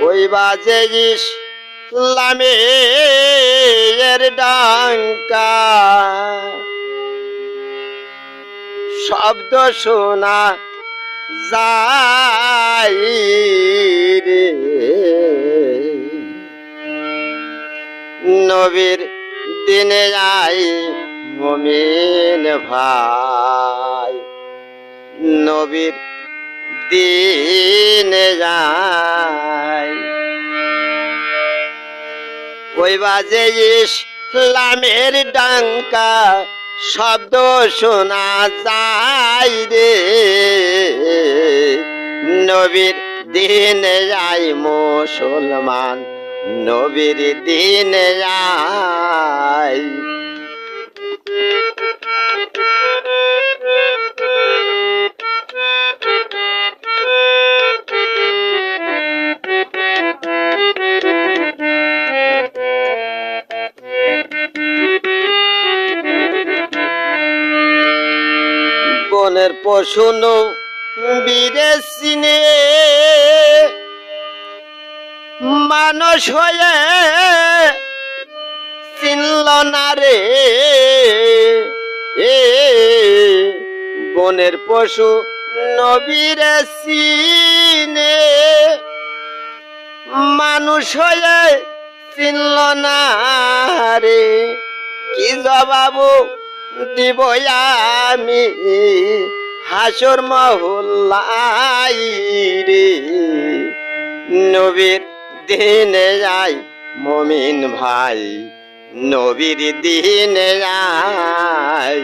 ওই বাজে ইসলামের ডাঙ্কা। শব্দ শোনা যাই রে। নবীর দিনে যাই মমিন ভাই। নবীর দিনে যাই ওই বাজে ইসলামের ডাঙ্কা শব্দ শোনা যায় রে। নবীর দিনে যাই মুসলমান, নবীর দিনে যাই বনের পশু বীরে সিনে মানুষ হয়ে চিনল না রে। এ বনের পশু নবীরে সিনে মানুষ হয়ে চিনল না রে। কি জবাবু দিব আমি হাসর মহল্লাই রে। নবীর দিনে যাই মমিন ভাই নবীর দিনে যাই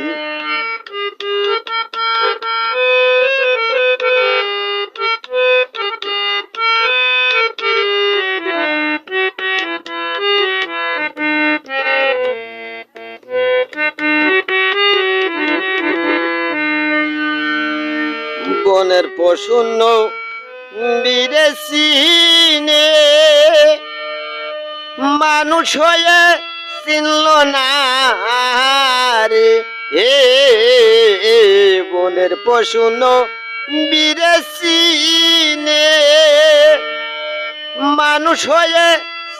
বনের পশু বীরে সিনে। মানুষ হয়ে চিনল না রে। এ বনের বীরে সিনে। মানুষ হয়ে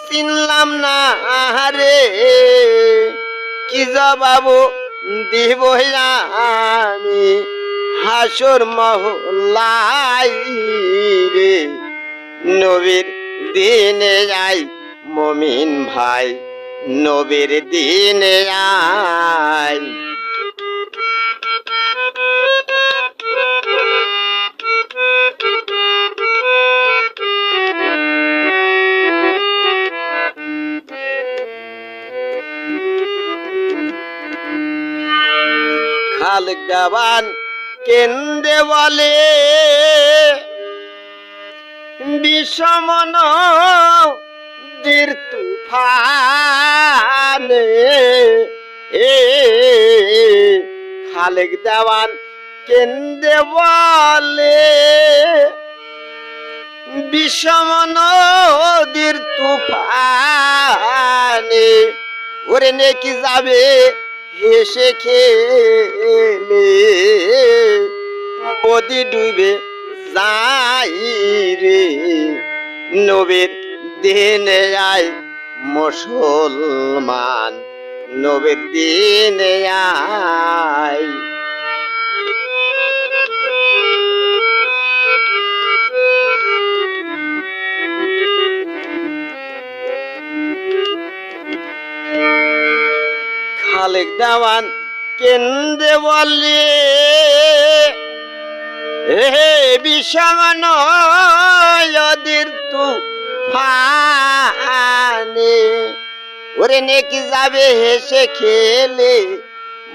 চিনলাম না রে। কি জবাবু দিব আমি? হাসর মহল্লাই রে। নবীর দিনে যাই মমিন ভাই নবীর দিনে যাই খালেক দেওয়ান কেন্দ্রে বলে, বিষমন দীর তুফানে, এ খালেক দেওয়ান কেন্দ্রে বলে, বিষমন দীর তুফানে, ওরে নেকি যাবে হেসে খেলে। বদি ডুবে যাই রে। নবীর দিনে আয় মুসলমান, নবীর দিনে আয়। খালেক দেওয়ান কেন্দ্রে বলে ফানে ওরে নেকি যাবে হেসে খেলে,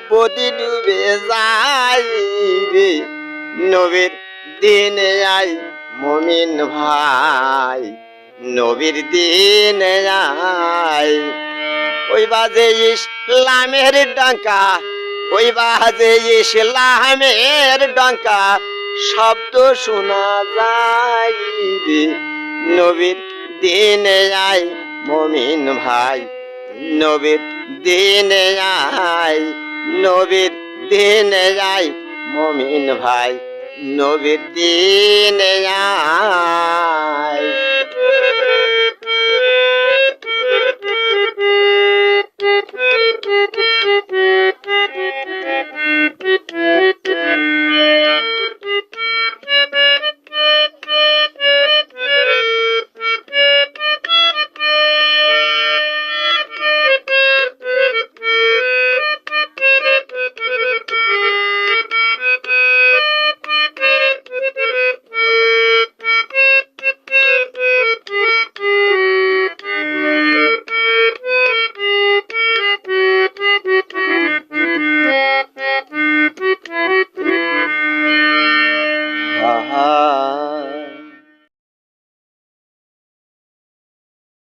বদি ডুবে যাই নবীর দিনে আই মমিন ভাই, নবীর দিনে আই ওই বাজে ইসলামের ডঙ্কা, ওই বাজে ইসলামের ডঙ্কা। শব্দ শোনা রে নবীর দিনে আই মমিন ভাই। নবীর দিনে আই নবীর দিনে আই মমিন ভাই। নবীর দিনে আই